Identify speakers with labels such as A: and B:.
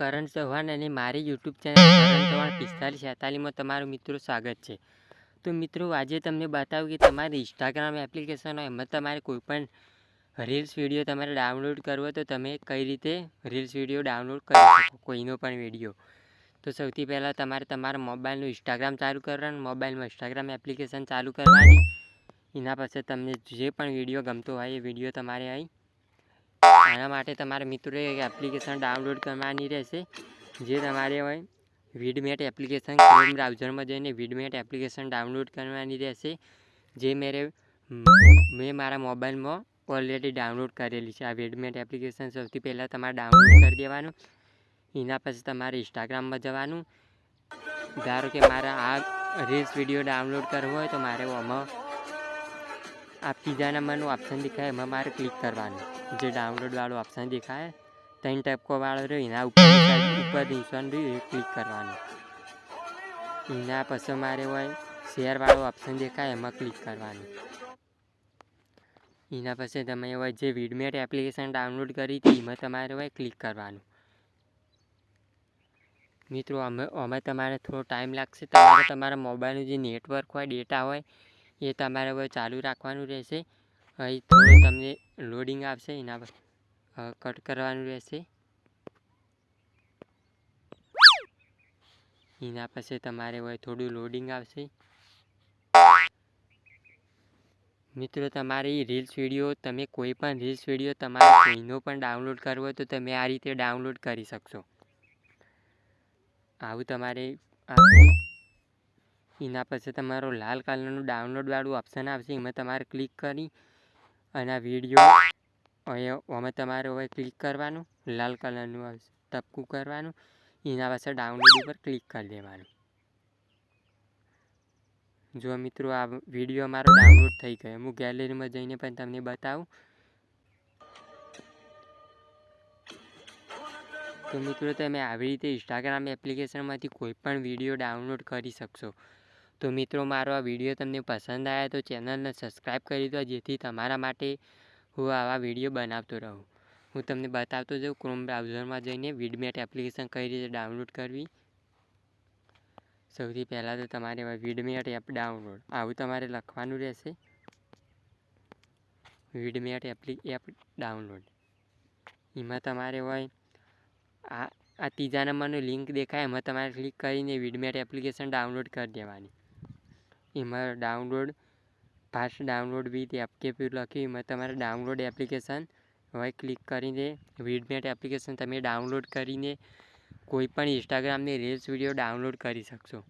A: કરણ ચૌહાણ અને મારી YouTube channel કરણ ચૌહાણ પિસ્તાલીસ છેતાલીસમાં તમારું મિત્રો સ્વાગત છે. તો મિત્રો, આજે તમને બતાવું કે તમારી ઇન્સ્ટાગ્રામ એપ્લિકેશન હોય એમાં તમારે કોઈપણ રીલ્સ વીડિયો તમારે ડાઉનલોડ કરવો તો તમે કઈ રીતે રીલ્સ વીડિયો ડાઉનલોડ કરી શકો કોઈનો પણ વીડિયો તો સૌથી પહેલાં તમારે તમારા મોબાઈલનું ઇન્સ્ટાગ્રામ ચાલુ કરવાનું. મોબાઈલમાં ઇન્સ્ટાગ્રામ એપ્લિકેશન ચાલુ કરવાની. એના પછી તમને જે પણ વીડિયો ગમતો હોય એ વીડિયો તમારે અહીં આના માટે તમારા મિત્રોએ એક એપ્લિકેશન ડાઉનલોડ કરવાની રહેશે. જે તમારે હોય વિડમેટ એપ્લિકેશન ક્રોમ બ્રાઉઝરમાં જઈને વિડમેટ એપ્લિકેશન ડાઉનલોડ કરવાની રહેશે. જે મેરે, મેં મારા મોબાઈલમાં ઓલરેડી ડાઉનલોડ કરેલી છે. આ વિડમેટ એપ્લિકેશન સૌથી પહેલાં તમારે ડાઉનલોડ કરી દેવાનું. એના પછી તમારે ઇન્સ્ટાગ્રામમાં જવાનું. ધારો કે મારા આ રીલ્સ વીડિયો ડાઉનલોડ કરવો હોય તો મારે આમાં આ ત્રીજા નંબરનું ઓપ્શન દેખાય, એમાં મારે ક્લિક કરવાનું. જે ડાઉનલોડવાળું ઓપ્શન દેખાય, ત્રણ ટપકોવાળો રહ્યો, એના ઉપર ઉપર નિશાન રહ્યું, એ ક્લિક કરવાનું. એના પછી મારે હોય શેરવાળો ઓપ્શન દેખાય, એમાં ક્લિક કરવાનું. એના પછી તમે હોય, જે વિડમેટ એપ્લિકેશન ડાઉનલોડ કરી હતી એમાં તમારે હોય ક્લિક કરવાનું. મિત્રો, અમે અમે તમારે થોડો ટાઈમ લાગશે. તમારે તમારા મોબાઈલનું જે નેટવર્ક હોય ડેટા હોય એ તમારે હવે ચાલુ રાખવાનું રહેશે. અહીં થોડું તમને લોડિંગ આવશે, એના પર કટ કરવાનું રહેશે. એના પછી તમારે હોય થોડું લોડિંગ આવશે. મિત્રો, તમારી રીલ્સ વીડિયો તમે કોઈ પણ રીલ્સ વીડિયો તમારે કોઈનો પણ ડાઉનલોડ કરવો હોય તો તમે આ રીતે ડાઉનલોડ કરી શકશો. આવું તમારે આવશે એના પછી તમારો લાલ કલરનું ડાઉનલોડવાળું ઓપ્શન આવશે, એમાં તમારે ક્લિક કરી અને આ વીડિયો અમે તમારે હવે ક્લિક કરવાનું, લાલ કલરનું આવશે ટપકું કરવાનું, એના પાછળ ડાઉનલોડ ઉપર ક્લિક કરી દેવાનું. જો મિત્રો આ વીડિયો મારો ડાઉનલોડ થઈ ગયો, હું ગેલેરીમાં જઈને પણ તમને બતાવું. તો મિત્રો તમે આવી રીતે ઇન્સ્ટાગ્રામ એપ્લિકેશનમાંથી કોઈ પણ વીડિયો ડાઉનલોડ કરી શકશો. તો મિત્રો, મારો આ વીડિયો તમને પસંદ આવ્યા તો ચેનલને સબસ્ક્રાઈબ કરી દો, જેથી તમારા માટે હું આવા વીડિયો બનાવતો રહું. હું તમને બતાવતો જાઉં ક્રોમ બ્રાઉઝરમાં જઈને વિડમેટ એપ્લિકેશન કઈ રીતે ડાઉનલોડ કરવી. સૌથી પહેલાં તો તમારે વિડમેટ એપ ડાઉનલોડ આવું તમારે લખવાનું રહેશે. વિડમેટ એપ્લિ એપ ડાઉનલોડ એમાં તમારે હોય, આ આ ત્રીજા નંબરનું લિંક દેખાય, એમાં તમારે ક્લિક કરીને વિડમેટ એપ્લિકેશન ડાઉનલોડ કરી દેવાની. એમાં download fast download with app કે લખ્યું એમાં તમારે ડાઉનલોડ એપ્લિકેશન હવે ક્લિક કરીને વીડમેટ એપ્લિકેશન તમે ડાઉનલોડ કરીને કોઈ પણ ઇન્સ્ટાગ્રામની રીલ્સ વીડિયો ડાઉનલોડ કરી શકશો.